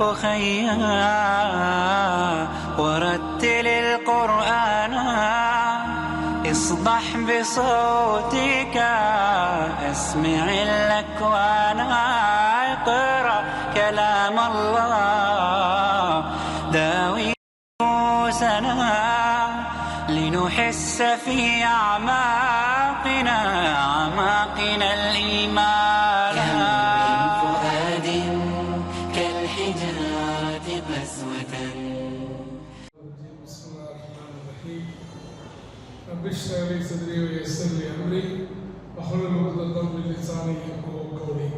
أخيا ورتل القرآن اصدح بصوتك اسمع الأكوان اقرأ كلام الله داوي نفوسنا لنحس في أعماقنا أعماقنا الإيمان. اشرح لي صدري ويسر لي امري واحلل عقدة من لساني يفقهوا قولي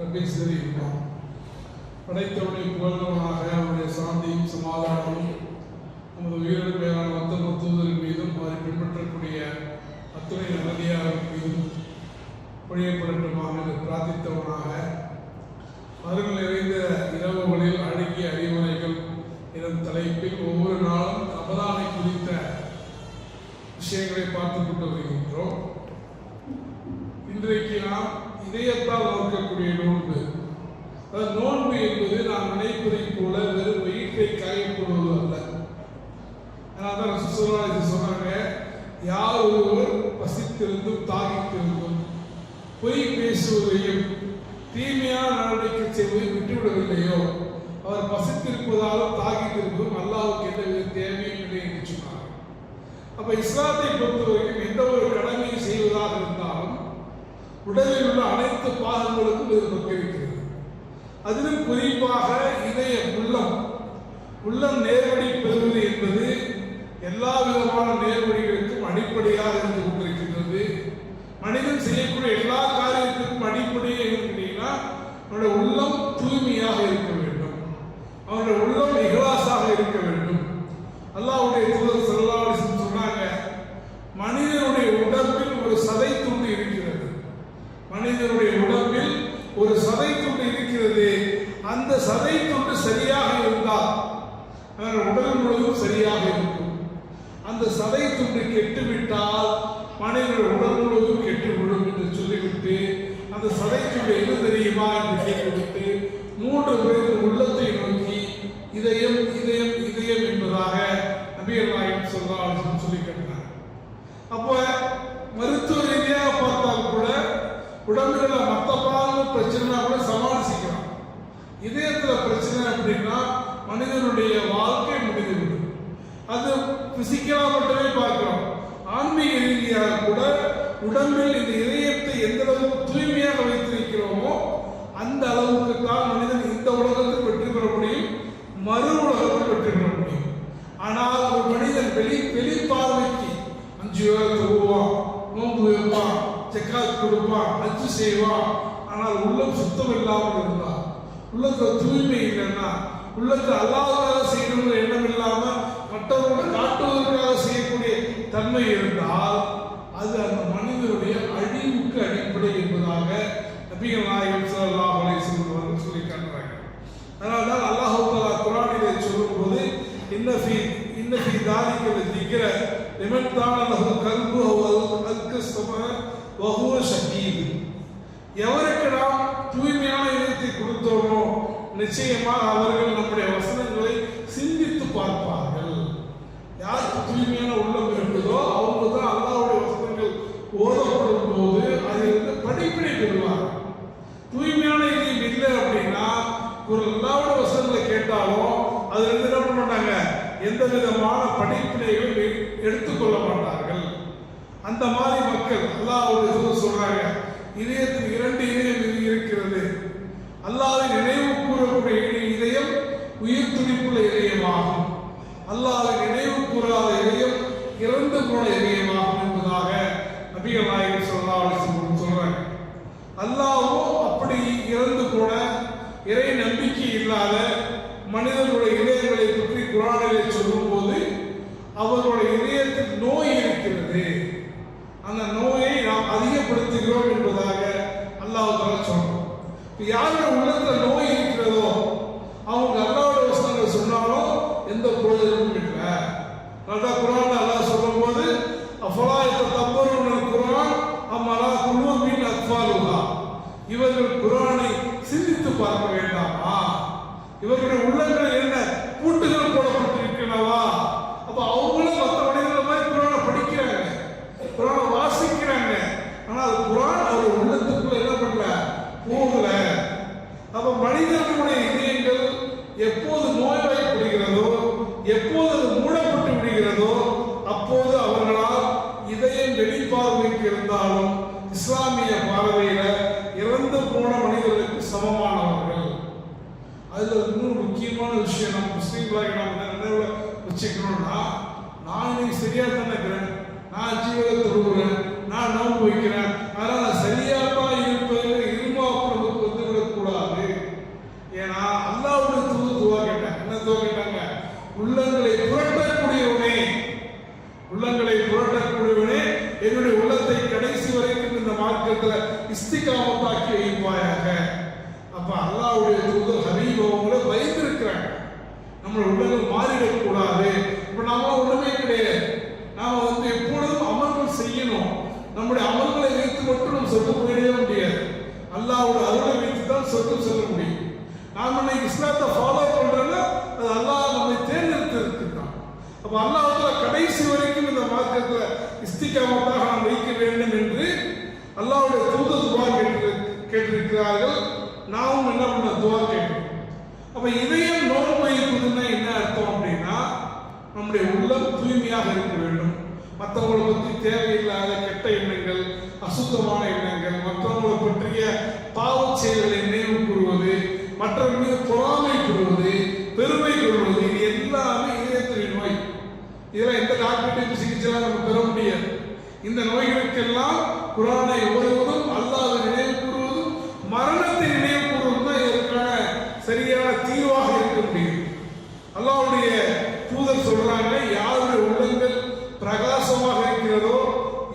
رب اشرح لي صدري படைத்தவனை புகழ்ந்தவனாக அவருடைய சாந்தியும் சமாதானமும் நமது உயிரிழந்த மேலான மொத்த தூதரின் மீதும் அவரை பின்பற்றக்கூடிய அத்துணை நல்லதியாரின் மீதும் பொழியப்படட்டுமாக என்று பிரார்த்தித்தவனாக அருள் நிறைந்த இரவுகளில் அழகிய அறிவுரைகள் எனும் தலைப்பில் ஒவ்வொரு நாளும் பார்த்துக் இன்றைக்கு நாம் இதயத்தால் நோக்கக்கூடிய நோன்பு. நோன்பு என்பது நாம் நினைப்பதை போல வெறும் வயிற்றை காயப்படுவது அல்ல. அதனால தான் சொன்னாங்க யார் ஒருவர் பசித்திருந்தும் தாகித்திருந்தும் பொய் பேசுவதையும் தீமையான நடவடிக்கை செய்வதை விட்டுவிடவில்லையோ அவர் பசித்திருப்பதாலும் தாகித்திருந்தும் அல்லாவுக்கு எந்த வித தேவையும் இல்லை என்று அப்ப இஸ்லாத்தை பொறுத்தவரைக்கும் எந்த ஒரு கடமையை செய்வதாக இருந்தாலும் உடலில் உள்ள அனைத்து பாகங்களுக்கும் இது பங்கிருக்கிறது அதிலும் குறிப்பாக இதய உள்ளம் உள்ளம் நேர் பெறுவது என்பது எல்லா விதமான நேர்வழிகளுக்கும் அடிப்படையாக இருந்து கொண்டிருக்கின்றது மனிதன் செய்யக்கூடிய எல்லா காரியத்திற்கும் அடிப்படையே இருக்கிறீங்கன்னா அவனுடைய உள்ளம் தூய்மையாக இருக்க வேண்டும் அவனுடைய உள்ளம் இகலாசாக இருக்க வேண்டும் அல்லாஹ்வுடைய தூதர் ஸல்லல்லாஹு அலைஹி வஸல்லம் சொன்னாங்க மனிதனுடைய உடம்பில் ஒரு சதை துண்டு இருக்கிறது மனிதனுடைய உடம்பில் ஒரு சதை துண்டு இருக்கிறது அந்த சதை துண்டு சரியாக இருந்தால் அவன் உடல் முழுவதும் சரியாக இருக்கும் அந்த சதை துண்டு கெட்டுவிட்டால் மனிதனுடைய உடல் முழுவதும் கெட்டு விடும் என்று சொல்லிவிட்டு அந்த சதை துண்டு எது தெரியுமா என்று கேட்டுவிட்டு மூன்று பேர் உள்ளத்தை நோக்கி இதயம் இதயம் இதயம் என்பதாக நபிகள் நாயகம் சொல்லலாம் சொல்லி கேட்டார் அப்போ மருத்துவ ரீதியாக பார்த்தால் கூட உடம்புல மற்ற பாகங்கள் பிரச்சனைனா கூட சமாளிச்சிக்கலாம். இதயத்துல பிரச்சனை அப்படின்னா மனிதனுடைய வாழ்க்கை முடிந்துவிடும். அது பிசிக்கலா மட்டுமே பார்க்கிறோம். ஆன்மீக ரீதியாக கூட உடம்பில் இந்த இதயத்தை எந்த அளவுக்கு தூய்மையாக வைத்திருக்கிறோமோ அந்த அளவுக்கு தான் மனிதன் இந்த உலகத்தில் வெற்றி பெற முடியும். மறு உலகத்தில் ஆனால் ஒரு மனிதன் வெளி வெளி பார்வைக்கு அஞ்சு வேலை போவான் நோன்பு வைப்பான் செக்காத் கொடுப்பான் அச்சு செய்வான். ஆனால் உள்ளம் சுத்தம் இல்லாமல் இருந்தான். உள்ளத்துல தூய்மை இல்லைன்னா உள்ளத்துல அல்லாததாக செய்யணுங்கிற எண்ணம் இல்லாம மற்றவர்களை காட்டுவதற்காக செய்யக்கூடிய தன்மை இருந்தால் அது அந்த மனிதனுடைய அழிவுக்கு அடிப்படை என்பதாக நபிகள் நாயகம் சொல்லலாம் அலைஹி வஸல்லம் அவர்கள் சொல்லி காட்டுறாங்க அதனால தான் அல்லாஹ் தஆலா குர்ஆனிலே சொல்லும்போது இன்ன ஃபீ இன்ன ஃபீ தாலிக ذِكْرَ لمن كان له قلب وألقى السماء وهو شهيد எவருக்கு நாம் தூய்மையான இதயத்தை கொடுத்தோமோ நிச்சயமாக அவர்கள் நம்முடைய வசனங்களை சிந்தித்து பார்ப்பார்கள் யாருக்கு தூய்மையான உள்ளம் அல்லாவுடைய அல்லாஹ்வுடைய சொல்றாங்க. இதயத்தில் இரண்டு இதயம் இரு- இருக்கிறது. அல்லாஹ்வை நினைவு கூறக்கூடிய இணை இதயம் உயிர் துடிப்புள்ள இதயமாகும். அல்லாஹ்வை நினைவு கூறாத இதயம் இறந்து போன இதயமாகும் என்பதாக நபிகள் நாயகம் ஸல்லல்லாஹு சொல்றாங்க. அல்லாவும் அப்படி இறந்து போன இறை நம்பிக்கை இல்லாத மனிதர்களுடைய இதயங்களை பற்றி குரானிலே சொல்லும்போது அவர்களுடைய இதயத்தில் நோய் இருக்கிறது. தெரியப்படுத்துகிறோம் என்பதாக அல்லாஹ் தலா சொல்றோம் யாரோட உள்ளத்துல நோய் இருக்கிறதோ அவங்க அல்லாவோட வசனங்கள் சொன்னாலும் எந்த பிரயோஜனமும் இல்லை. நல்லா குரான் அல்லாஹ் சொல்லும் போது அஃபலா இந்த தப்பருன்னு குரான் அம்மலா குழுவின் அக்பாலுல்லா இவர்கள் குரானை சிந்தித்து பார்க்க வேண்டாமா? இவர்களுடைய உள்ளங்கள் என்ன? கூட்டுகள் போடப்பட்டிருக்கிறனவா? அப்ப அவங்களும் কোরআন அல்லாவுடைய தூத துவா கேட்டு கேட்டிருக்கிறார்கள். நாமும் என்ன பண்ண துவா கேட்டோம் அப்ப இதயம் நோன்பு வைப்பதுன்னா என்ன அர்த்தம் அப்படின்னா நம்முடைய உள்ளம் தூய்மையாக இருக்க வேண்டும். மற்றவங்களை பற்றி தேவையில்லாத கெட்ட எண்ணங்கள் அசுத்தமான எண்ணங்கள் மற்றவங்களை பற்றிய பாவ செயல்களை நினைவு கூறுவது மற்றவர்கள் மீது பொறாமை கூறுவது பெருமை கூறுவது இது எல்லாமே இதயத்தின் நோய். இதெல்லாம் எந்த டாக்டர்கிட்டையும் சிகிச்சைலாம் நம்ம பெற முடியாது. இந்த நோய்களுக்கெல்லாம் குரானை ஓடுவதும் அல்லாத நினைவு கூறுவதும் மரணத்தை நினைவு கூறுவதும் தான் இதற்கான சரியான தீர்வாக இருக்க முடியும். அல்லாவுடைய தூதர் சொல்றாங்க யாருடைய உள்ளங்கள் பிரகாசமாக இருக்கிறதோ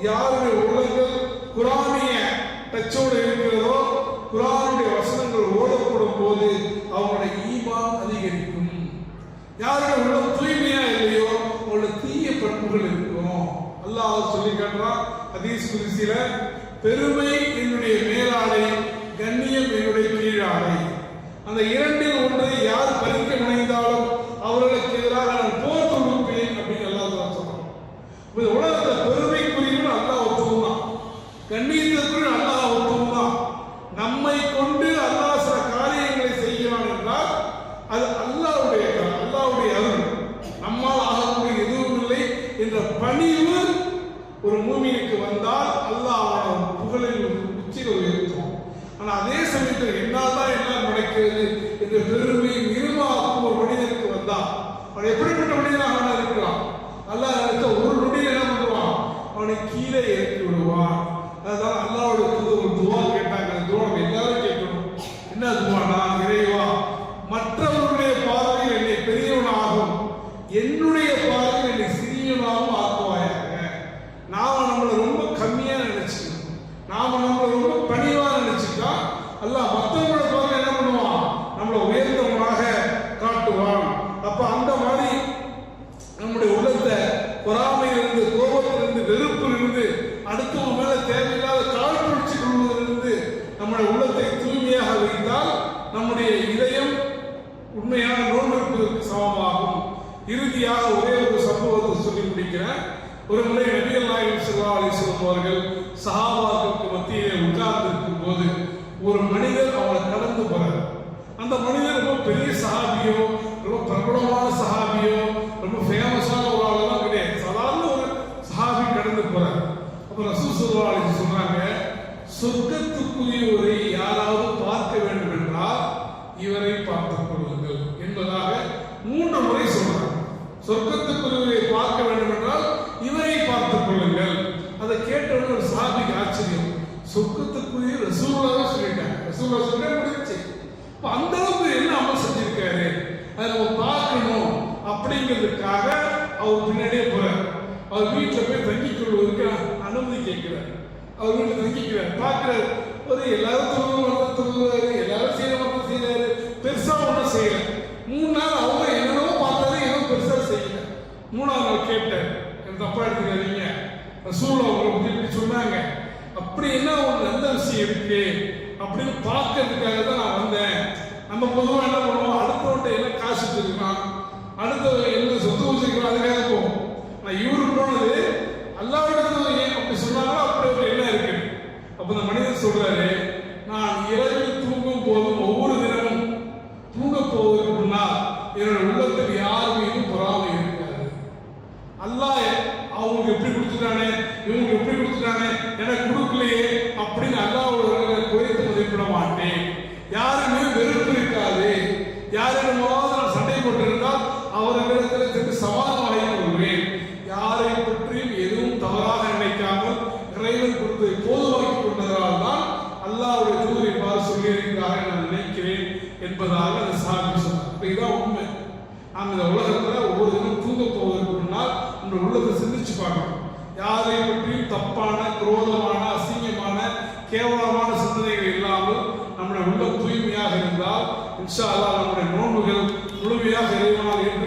யாருடைய உள்ளங்கள் குரானிய டச்சோடு இருக்கிறதோ குரானுடைய வசனங்கள் ஓடப்படும் போது அவங்களுடைய ஈமான் அதிகரிக்கும். யாருடைய உள்ளம் தூய்மையா இல்லையோ அவங்களோட தீய பண்புகள் இருக்கும். அல்லாஹ் சொல்லி காட்டுறான் ஹதீஸ் குறிசில பெருமை என்னுடைய மேலாடை கண்ணியம் என்னுடைய கீழாடை. அந்த இரண்டில் ஒன்றை யார் பறிக்க முனைந்தாலும் அவர்களுக்கு எதிராக நான் போர் தொடுப்பேன் அப்படின்னு அல்லாஹ் சொல்றோம் உலகத்தில் உலகத்துல பெருமைக்குரியவன் அல்லா ஒருத்தவன் தான் கண்ணியத்திற்குரிய அல்லாஹ் ஒருத்தவன் தான் நம்மை கொண்டு அல்லாஹ் சில காரியங்களை செய்கிறான் என்றால் அது அல்லாவுடைய அல்லாவுடைய அருள். நம்மால் ஆகக்கூடிய எதுவும் இல்லை என்ற பணிவு ஒரு மூமினுக்கு வந்தால் அல்லாஹ் அவனோட புகழில் உச்சியில் உயர்த்தும் ஆனால் அதே சமயத்தில் என்னால் தான் எல்லாம் நடக்கிறது என்று பெருமை இருமாக்கும் ஒரு மனிதனுக்கு வந்தான் அவன் எப்படிப்பட்ட மனிதனாக அவன் இருக்கிறான்? அல்லாஹ் ஒரு நொடியில் என்ன பண்ணுவான்? அவனை கீழே இறக்கி விடுவான் அதுதான் அல்லாவோட தூதர் ஒரு துவா கேட்டாங்க அந்த துவா நம்ம எல்லாரும் கேட்கணும் என்ன துவானா இறைவா மற்றவருடைய பார்வையில் என்னை பெரியவனாகும் என்னுடைய பார்வையில் என்னை சிறியவனாகவும் ஆக்குவாயாக நாம நம்மளை ரொம்ப கம்மியா நினைச்சுக்கணும் நாம நம்மளை ரொம்ப பணிவா நினைச்சுட்டா அல்லாஹ் மற்றவங்களோட பார்வை என்ன பண்ணுவான் நம்மளை உயர்ந்தவனாக காட்டுவான் அப்ப அந்த மாதிரி நம்முடைய உள்ளத்தை பொறாமையிலிருந்து கோபத்திலிருந்து வெறுப்பிலிருந்து அடுத்தவங்க மேல தேவையில்லாத காழ்ப்புணர்ச்சி கொள்வதிலிருந்து நம்முடைய உள்ளத்தை தூய்மையாக வைத்தால் நம்முடைய இதயம் உண்மையான நோன்பெடுப்பதற்கு சமமாகும் இறுதியாக ஒரே ஒரு சம்பவத்தை சொல்லி முடிக்கிறேன் ஒரு முறை நபிகள் நாயகம் அவர்கள் சஹாபாக்களுக்கு மத்தியிலே உட்கார்ந்திருக்கும் போது ஒரு மனிதர் அவனை கடந்து போறார். அந்த மனிதர் ரொம்ப பெரிய சஹாபியோ ரொம்ப பிரபலமான சஹாபியோ ரொம்ப ஃபேமஸான ஒரு ஆளெல்லாம் கிடையாது. சாதாரண ஒரு சஹாபி கடந்து போறார். அப்ப ரசூ ஸல்லல்லாஹு அலைஹி வஸல்லம் சொல்றாங்க சொர்க்கத்துக்குரியவரை யாராவது பார்க்க வேண்டும் என்றால் இவரை பார்த்துக் கொள்ளுங்கள் என்பதாக மூன்று முறை சொல்றாங்க. சொர்க்கத்துக்கு பார்க்க வேண்டும் என்றால் இவரை பார்த்துக் கொள்ளுங்கள் அதை கேட்டவுடனே ஒரு சாபிக்கு ஆச்சரியம். சொர்க்கத்துக்குரிய ரசூலா தான் சொல்லிட்டாங்க. ரசூலா சொல்ல முடிஞ்சு இப்போ அந்த அளவுக்கு என்ன அமல் செஞ்சிருக்காரு? அதை நம்ம பார்க்கணும் அப்படிங்கிறதுக்காக அவர் பின்னாடியே போறார். அவர் வீட்டில் போய் தங்கிக் கொள்வதற்கு அனுமதி கேட்கிறார். அவர் வீட்டில் தங்கிக்கிறார். பார்க்கிறார். ஒரு எல்லாரும் திரும்ப தொழுவாரு எல்லாரும் செய்யற மட்டும் செய்யறாரு பெருசா ஒன்றும் செய்யல. மூணு நாள் அவங்க என்னென்னவோ பார்த்தாரு எதுவும் பெருசா செய்யல. மூணாவது நாள் கேட்டார். என் தப்பா எடுத்துக்காதீங்க. ரசூல் அவங்களை பற்றி சொன்னாங்க. அப்படி என்ன ஒரு நல்ல விஷயம் இருக்கு? அப்படின்னு பார்க்கறதுக்காக தான் நான் வந்தேன். நம்ம பொதுவாக என்ன பண்ணுவோம்? அடுத்தவன்ட்ட என்ன காசு வச்சிருக்கான் அடுத்த என்ன சொத்து வச்சிருக்கான் அதுக்காக போவோம். நான் இவரு போனது அல்லாவிடத்தில் ஏன் அப்படி சொன்னாலும் அப்படி ஒரு என்ன இருக்கு. அப்போ இந்த மனிதன் சொல்றாரு நான் இரவில் தூங்கும் போதும் ஒவ்வொரு தினமும் தூங்க போவதற்கு முன்னால் என்னோட உள்ளத்தில் யாருமே பொறாமை இருக்காது. அல்லாஹ் அவங்களுக்கு எப்படி இதுதான் உண்மை. நாம் இந்த உலகத்தில் ஒவ்வொரு தினம் தூங்க போவதற்கு முன்னால் நம்ம உள்ளத்தை சிந்திச்சு பார்க்கணும். யாரை பற்றியும் தப்பான குரோதமான அசிங்கமான கேவலமான சிந்தனைகள் இல்லாமல் நம்முடைய உள்ளம் தூய்மையாக இருந்தால் இன்ஷா அல்லாஹ் நம்முடைய நோன்புகள் முழுமையாக இறைவனால் என்று